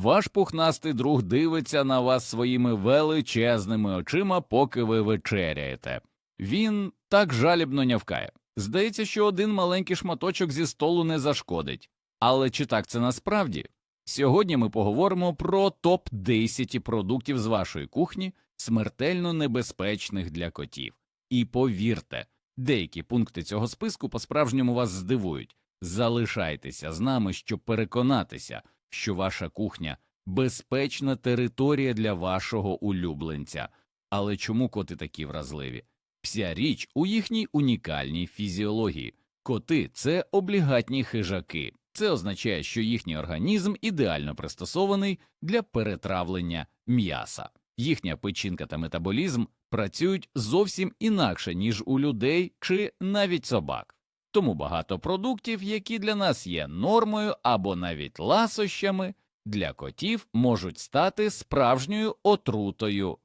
Ваш пухнастий друг дивиться на вас своїми величезними очима, поки ви вечеряєте. Він так жалібно нявкає. Здається, що один маленький шматочок зі столу не зашкодить. Але чи так це насправді? Сьогодні ми поговоримо про топ 10 продуктів з вашої кухні, смертельно небезпечних для котів. І повірте, деякі пункти цього списку по-справжньому вас здивують. Залишайтеся з нами, щоб переконатися, що ваша кухня безпечна територія для вашого улюбленця. Але чому коти такі вразливі? Вся річ у їхній унікальній фізіології. Коти це облігатні хижаки. Це означає, що їхній організм ідеально пристосований для перетравлення м'яса. Їхня печінка та метаболізм працюють зовсім інакше, ніж у людей чи навіть собак. Тому багато продуктів, які для нас є нормою або навіть ласощами, для котів можуть стати справжньою отрутою.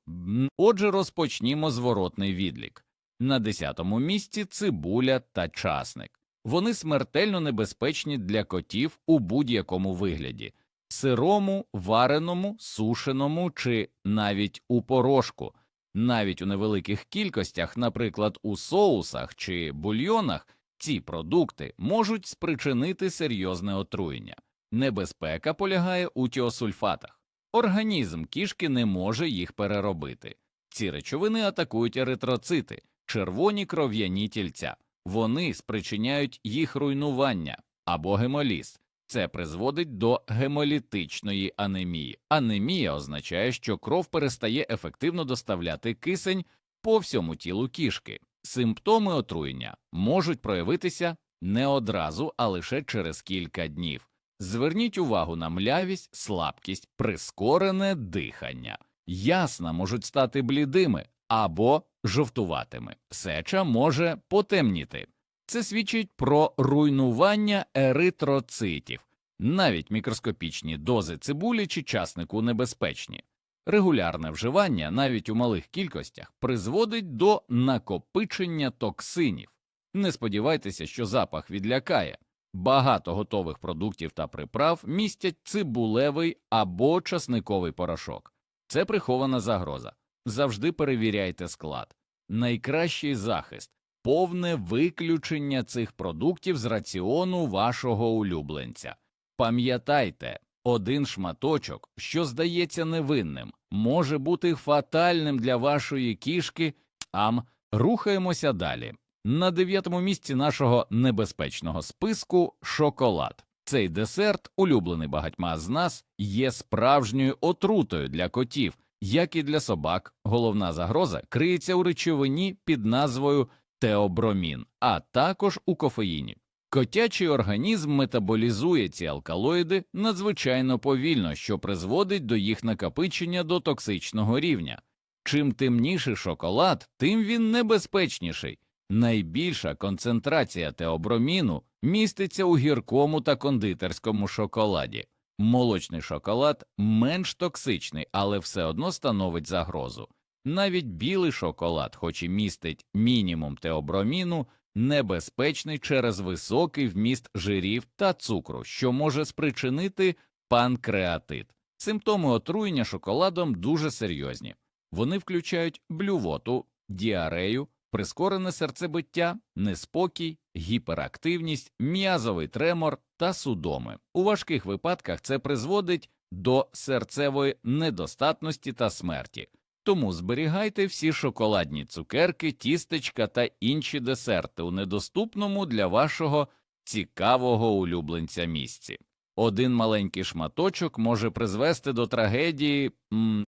Отже, розпочнімо зворотний відлік. На десятому місці цибуля та часник. Вони смертельно небезпечні для котів у будь-якому вигляді сирому, вареному, сушеному чи навіть у порошку. Навіть у невеликих кількостях, наприклад, у соусах чи бульйонах, ці продукти можуть спричинити серйозне отруєння. Небезпека полягає у тіосульфатах. Організм кішки не може їх переробити. Ці речовини атакують еритроцити, червоні кров'яні тільця. Вони спричиняють їх руйнування або гемоліз. Це призводить до гемолітичної анемії. Анемія означає, що кров перестає ефективно доставляти кисень по всьому тілу кішки. Симптоми отруєння можуть проявитися не одразу, а лише через кілька днів. Зверніть увагу на млявість, слабкість, прискорене дихання. Ясна можуть стати блідими або жовтуватими. Сеча може потемніти. Це свідчить про руйнування еритроцитів. Навіть мікроскопічні дози цибулі чи часнику небезпечні. Регулярне вживання, навіть у малих кількостях, призводить до накопичення токсинів. Не сподівайтеся, що запах відлякає. Багато готових продуктів та приправ містять цибулевий або часниковий порошок. Це прихована загроза. Завжди перевіряйте склад. Найкращий захист повне виключення цих продуктів з раціону вашого улюбленця. Пам'ятайте, один шматочок, що здається невинним, може бути фатальним для вашої кішки. Ам, рухаємося далі. На дев'ятому місці нашого небезпечного списку шоколад. Цей десерт, улюблений багатьма з нас, є справжньою отрутою для котів, як і для собак. Головна загроза криється у речовині під назвою теобромін, а також у кофеїні. Котячий організм метаболізує ці алкалоїди надзвичайно повільно, що призводить до їх накопичення до токсичного рівня. Чим темніший шоколад, тим він небезпечніший. Найбільша концентрація теоброміну міститься у гіркому та кондитерському шоколаді. Молочний шоколад менш токсичний, але все одно становить загрозу. Навіть білий шоколад, хоч і містить мінімум теоброміну, небезпечний через високий вміст жирів та цукру, що може спричинити панкреатит. Симптоми отруєння шоколадом дуже серйозні. Вони включають блювоту, діарею, прискорене серцебиття, неспокій, гіперактивність, м'язовий тремор та судоми. У важких випадках це призводить до серцевої недостатності та смерті. Тому зберігайте всі шоколадні цукерки, тістечка та інші десерти у недоступному для вашого цікавого улюбленця місці. Один маленький шматочок може призвести до трагедії.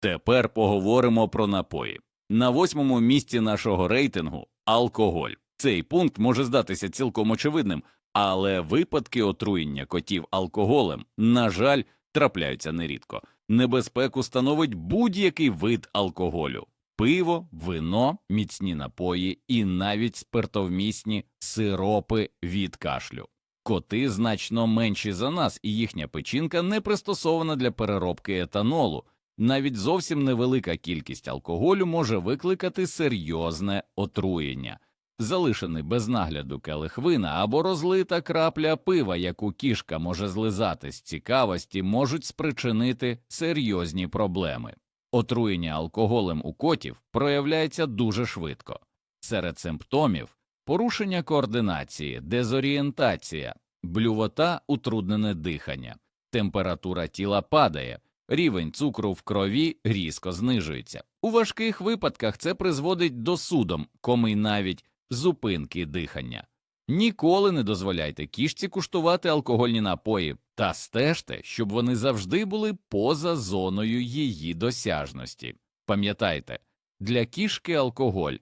Тепер поговоримо про напої. На восьмому місці нашого рейтингу алкоголь. Цей пункт може здатися цілком очевидним, але випадки отруєння котів алкоголем, на жаль, трапляються нерідко. Небезпеку становить будь-який вид алкоголю пиво, вино, міцні напої і навіть спиртовмісні сиропи від кашлю. Коти значно менші за нас, і їхня печінка не пристосована для переробки етанолу. Навіть зовсім невелика кількість алкоголю може викликати серйозне отруєння. Залишений без нагляду келих вина або розлита крапля пива, яку кішка може злизати з цікавості, можуть спричинити серйозні проблеми. Отруєння алкоголем у котів проявляється дуже швидко. Серед симптомів порушення координації, дезорієнтація, блювота, утруднене дихання, температура тіла падає, рівень цукру в крові різко знижується. У важких випадках це призводить до судом, коми навіть зупинки дихання. Ніколи не дозволяйте кішці куштувати алкогольні напої та стежте, щоб вони завжди були поза зоною її досяжності. Пам'ятайте, для кішки алкоголь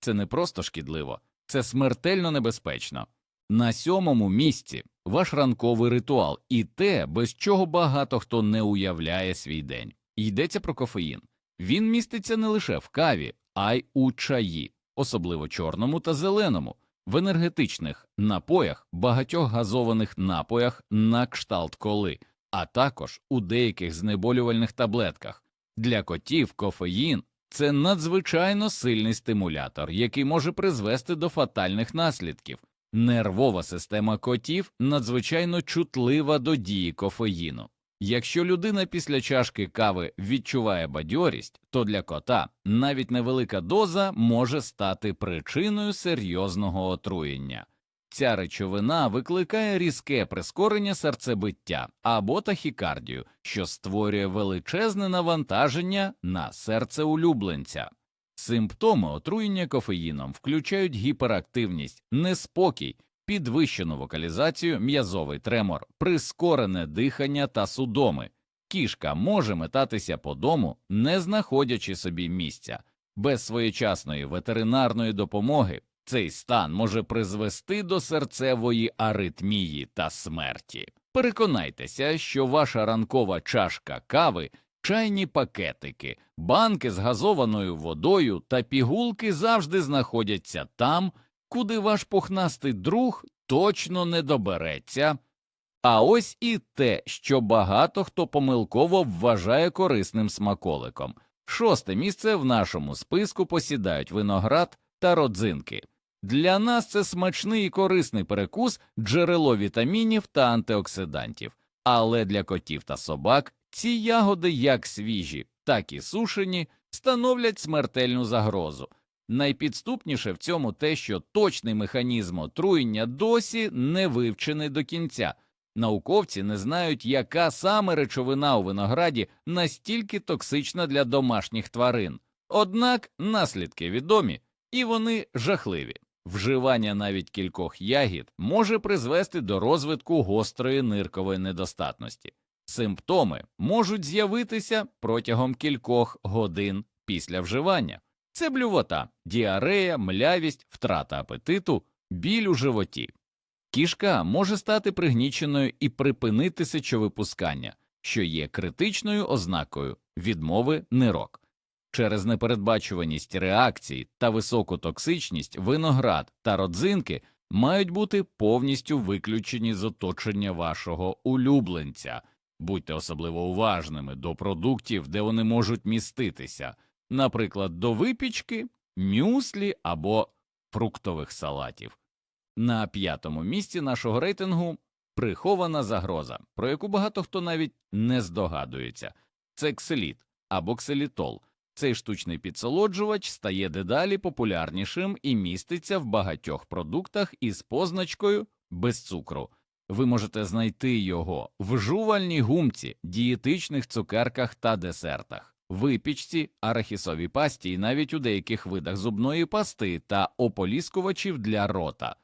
це не просто шкідливо, це смертельно небезпечно. На сьомому місці ваш ранковий ритуал і те, без чого багато хто не уявляє свій день. Йдеться про кофеїн. Він міститься не лише в каві, а й у чаї, особливо чорному та зеленому, в енергетичних напоях, багатьох газованих напоях на кшталт коли, а також у деяких знеболювальних таблетках. Для котів кофеїн це надзвичайно сильний стимулятор, який може призвести до фатальних наслідків. Нервова система котів надзвичайно чутлива до дії кофеїну. Якщо людина після чашки кави відчуває бадьорість, то для кота навіть невелика доза може стати причиною серйозного отруєння. Ця речовина викликає різке прискорення серцебиття або тахікардію, що створює величезне навантаження на серце улюбленця. Симптоми отруєння кофеїном включають гіперактивність, неспокій, підвищену вокалізацію, м'язовий тремор, прискорене дихання та судоми. Кішка може метатися по дому, не знаходячи собі місця. Без своєчасної ветеринарної допомоги цей стан може призвести до серцевої аритмії та смерті. Переконайтеся, що ваша ранкова чашка кави, чайні пакетики, банки з газованою водою та пігулки завжди знаходяться там, куди ваш пухнастий друг точно не добереться. А ось і те, що багато хто помилково вважає корисним смаколиком. Шосте місце в нашому списку посідають виноград та родзинки. Для нас це смачний і корисний перекус, джерело вітамінів та антиоксидантів, але для котів та собак ці ягоди, як свіжі, так і сушені, становлять смертельну загрозу. Найпідступніше в цьому те, що точний механізм отруєння досі не вивчений до кінця. Науковці не знають, яка саме речовина у винограді настільки токсична для домашніх тварин. Однак наслідки відомі, і вони жахливі. Вживання навіть кількох ягід може призвести до розвитку гострої ниркової недостатності. Симптоми можуть з'явитися протягом кількох годин після вживання. Це блювота, діарея, млявість, втрата апетиту, біль у животі. Кішка може стати пригніченою і припинити сечовипускання, що є критичною ознакою відмови нирок. Через непередбачуваність реакцій та високу токсичність виноград та родзинки мають бути повністю виключені з оточення вашого улюбленця. Будьте особливо уважними до продуктів, де вони можуть міститися, наприклад, до випічки, мюслі або фруктових салатів. На п'ятому місці нашого рейтингу прихована загроза, про яку багато хто навіть не здогадується. Це кселіт або кселітол. Цей штучний підсолоджувач стає дедалі популярнішим і міститься в багатьох продуктах із позначкою без цукру. Ви можете знайти його в жувальній гумці, дієтичних цукерках та десертах, випічці, арахісовій пасті і навіть у деяких видах зубної пасти та ополіскувачів для рота.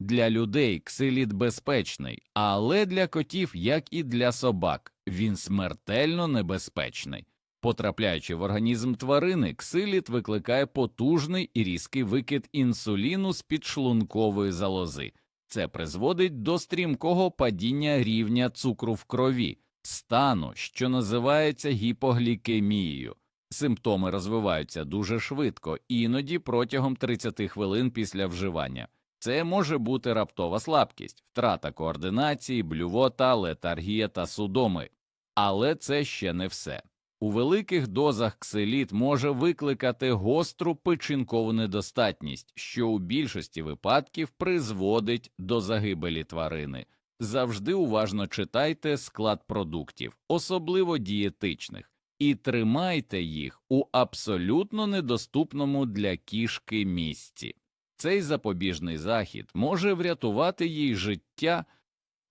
Для людей ксиліт безпечний, але для котів, як і для собак, він смертельно небезпечний. Потрапляючи в організм тварини, ксиліт викликає потужний і різкий викид інсуліну з підшлункової залози. Це призводить до стрімкого падіння рівня цукру в крові, стану, що називається гіпоглікемією. Симптоми розвиваються дуже швидко, іноді протягом 30 хвилин після вживання. Це може бути раптова слабкість, втрата координації, блювота, летаргія та судоми. Але це ще не все. У великих дозах ксиліт може викликати гостру печінкову недостатність, що у більшості випадків призводить до загибелі тварини. Завжди уважно читайте склад продуктів, особливо дієтичних, і тримайте їх у абсолютно недоступному для кішки місці. Цей запобіжний захід може врятувати їй життя.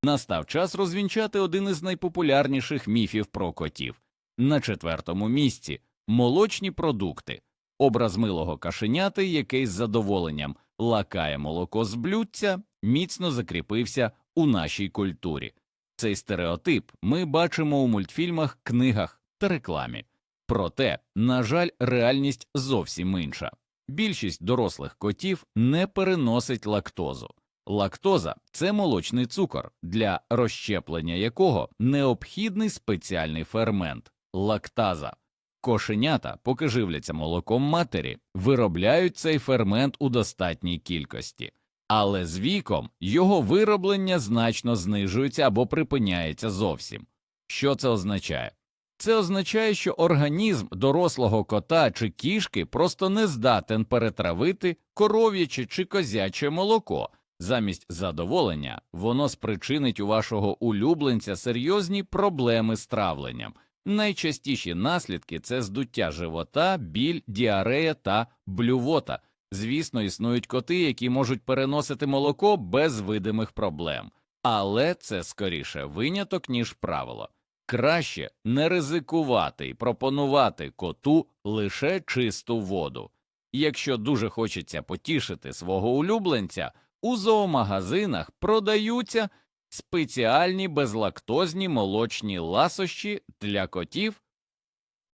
Настав час розвінчати один із найпопулярніших міфів про котів. На четвертому місці молочні продукти. Образ милого кашеняти, який з задоволенням лакає молоко з блюдця, міцно закріпився у нашій культурі. Цей стереотип ми бачимо у мультфільмах, книгах та рекламі. Проте, на жаль, реальність зовсім інша. Більшість дорослих котів не переносить лактозу. Лактоза це молочний цукор, для розщеплення якого необхідний спеціальний фермент лактаза. Кошенята, поки живляться молоком матері, виробляють цей фермент у достатній кількості, але з віком його вироблення значно знижується або припиняється зовсім. Що це означає? Це означає, що організм дорослого кота чи кішки просто не здатен перетравити коров'яче чи козяче молоко. Замість задоволення воно спричинить у вашого улюбленця серйозні проблеми з травленням. Найчастіші наслідки це здуття живота, біль, діарея та блювота. Звісно, існують коти, які можуть переносити молоко без видимих проблем, але це скоріше виняток, ніж правило. Краще не ризикувати і пропонувати коту лише чисту воду. Якщо дуже хочеться потішити свого улюбленця, у зоомагазинах продаються спеціальні безлактозні молочні ласощі для котів.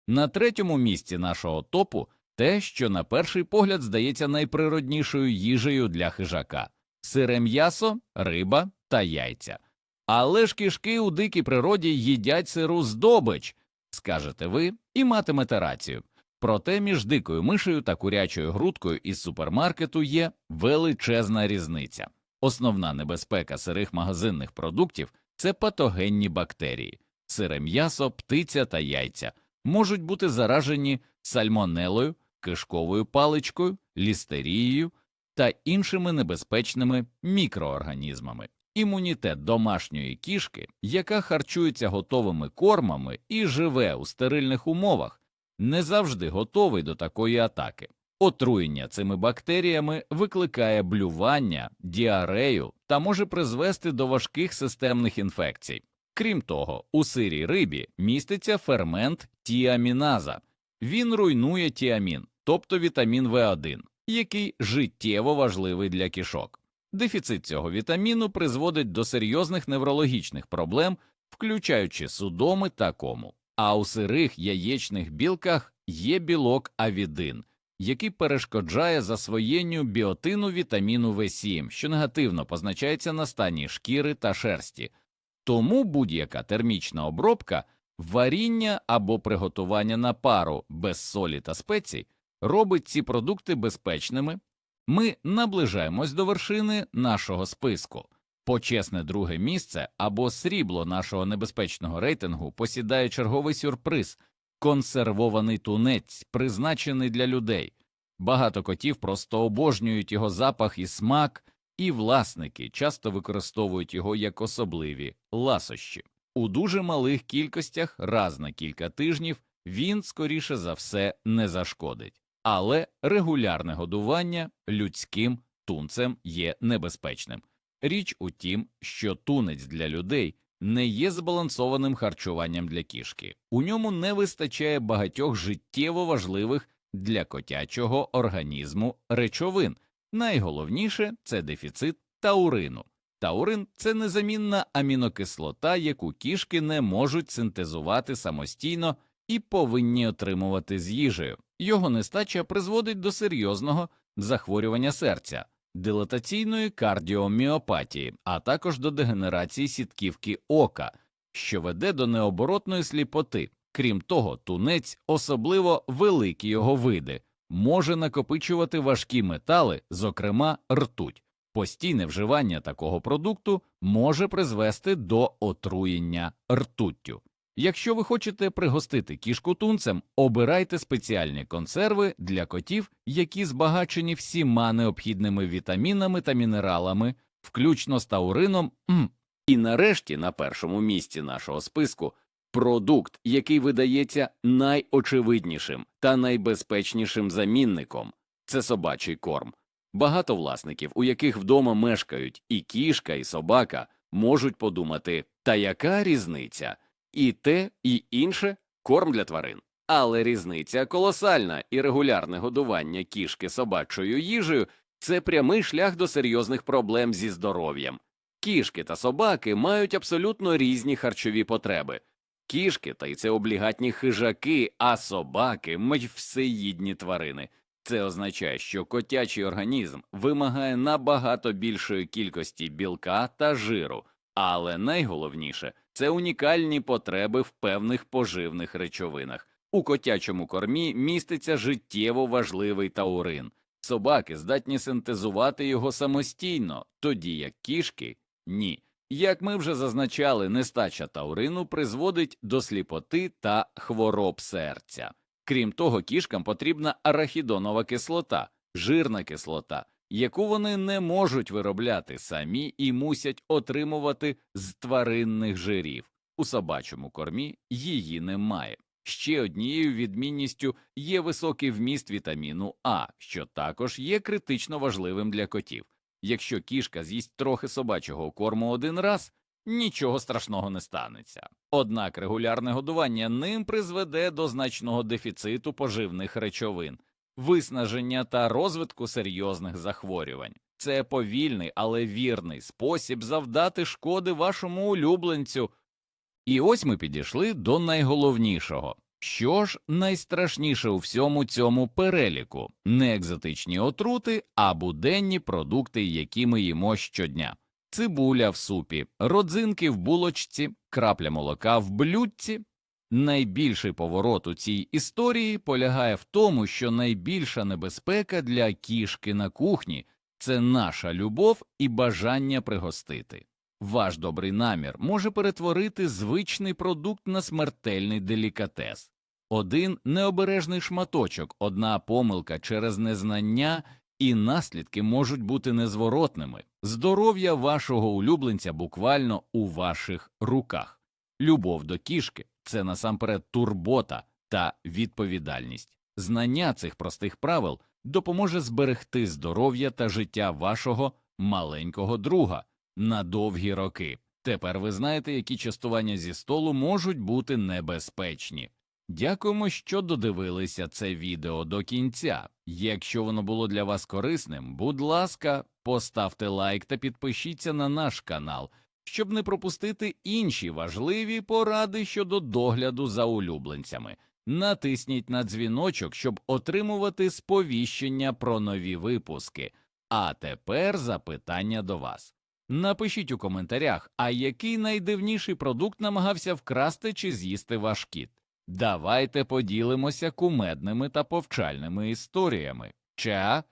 На третьому місці нашого топу те, що на перший погляд здається найприроднішою їжею для хижака сире м'ясо, риба та яйця. Але ж кішки у дикій природі їдять сиру здобич, скажете ви, і матимете рацію. Проте між дикою мишею та курячою грудкою із супермаркету є величезна різниця. Основна небезпека сирих магазинних продуктів це патогенні бактерії. Сире м'ясо, птиця та яйця можуть бути заражені сальмонелою, кишковою паличкою, лістерією та іншими небезпечними мікроорганізмами. Імунітет домашньої кішки, яка харчується готовими кормами і живе у стерильних умовах, не завжди готовий до такої атаки. Отруєння цими бактеріями викликає блювання, діарею та може призвести до важких системних інфекцій. Крім того, у сирій рибі міститься фермент тіаміназа. Він руйнує тіамін, тобто вітамін В1, який життєво важливий для кішок. Дефіцит цього вітаміну призводить до серйозних неврологічних проблем, включаючи судоми та кому. А у сирих яєчних білках є білок авідин, який перешкоджає засвоєнню біотину вітаміну В7, що негативно позначається на стані шкіри та шерсті. Тому будь-яка термічна обробка, варіння або приготування на пару без солі та спецій робить ці продукти безпечними. Ми наближаємось до вершини нашого списку. Почесне друге місце або срібло нашого небезпечного рейтингу посідає черговий сюрприз консервований тунець, призначений для людей. Багато котів просто обожнюють його запах і смак, і власники часто використовують його як особливі ласощі. У дуже малих кількостях раз на кілька тижнів він, скоріше за все, не зашкодить, але регулярне годування людським тунцем є небезпечним. Річ у тім, що тунець для людей не є збалансованим харчуванням для кішки, у ньому не вистачає багатьох життєво важливих для котячого організму речовин. Найголовніше це дефіцит таурину. Таурин це незамінна амінокислота, яку кішки не можуть синтезувати самостійно і повинні отримувати з їжею. Його нестача призводить до серйозного захворювання серця, дилатаційної кардіоміопатії, а також до дегенерації сітківки ока, що веде до необоротної сліпоти. Крім того, тунець, особливо великі його види, може накопичувати важкі метали, зокрема ртуть. Постійне вживання такого продукту може призвести до отруєння ртуттю. Якщо ви хочете пригостити кішку тунцем, обирайте спеціальні консерви для котів, які збагачені всіма необхідними вітамінами та мінералами, включно з таурином. І нарешті, на першому місці нашого списку, продукт, який видається найочевиднішим та найбезпечнішим замінником це собачий корм. Багато власників, у яких вдома мешкають і кішка, і собака, можуть подумати, та яка різниця? І те, і інше корм для тварин. Але різниця колосальна, і регулярне годування кішки собачою їжею це прямий шлях до серйозних проблем зі здоров'ям. Кішки та собаки мають абсолютно різні харчові потреби. Кішки та й це облігатні хижаки, а собаки мать всеїдні тварини. Це означає, що котячий організм вимагає набагато більшої кількості білка та жиру, але найголовніше це унікальні потреби в певних поживних речовинах. У котячому кормі міститься життєво важливий таурин. Собаки здатні синтезувати його самостійно, тоді як кішки ні. Як ми вже зазначали, нестача таурину призводить до сліпоти та хвороб серця. Крім того, кішкам потрібна арахідонова кислота, жирна кислота, яку вони не можуть виробляти самі і мусять отримувати з тваринних жирів. У собачому кормі її немає. Ще однією відмінністю є високий вміст вітаміну А, що також є критично важливим для котів. Якщо кішка з'їсть трохи собачого корму один раз, нічого страшного не станеться. Однак регулярне годування ним призведе до значного дефіциту поживних речовин, виснаження та розвитку серйозних захворювань. Це повільний, але вірний спосіб завдати шкоди вашому улюбленцю. І ось ми підійшли до найголовнішого. Що ж найстрашніше у всьому цьому переліку не екзотичні отрути, а буденні продукти, які ми їмо щодня. Цибуля в супі, родзинки в булочці, крапля молока в блюдці. Найбільший поворот у цій історії полягає в тому, що найбільша небезпека для кішки на кухні це наша любов і бажання пригостити. Ваш добрий намір може перетворити звичний продукт на смертельний делікатес. Один необережний шматочок, одна помилка через незнання, і наслідки можуть бути незворотними. Здоров'я вашого улюбленця буквально у ваших руках. Любов до кішки це насамперед турбота та відповідальність. Знання цих простих правил допоможе зберегти здоров'я та життя вашого маленького друга на довгі роки. Тепер ви знаєте, які частування зі столу можуть бути небезпечні. Дякуємо, що додивилися це відео до кінця. Якщо воно було для вас корисним, будь ласка, поставте лайк та підпишіться на наш канал, щоб не пропустити інші важливі поради щодо догляду за улюбленцями. Натисніть на дзвіночок, щоб отримувати сповіщення про нові випуски. А тепер запитання до вас. Напишіть у коментарях, а який найдивніший продукт намагався вкрасти чи з'їсти ваш кіт. Давайте поділимося кумедними та повчальними історіями. Ча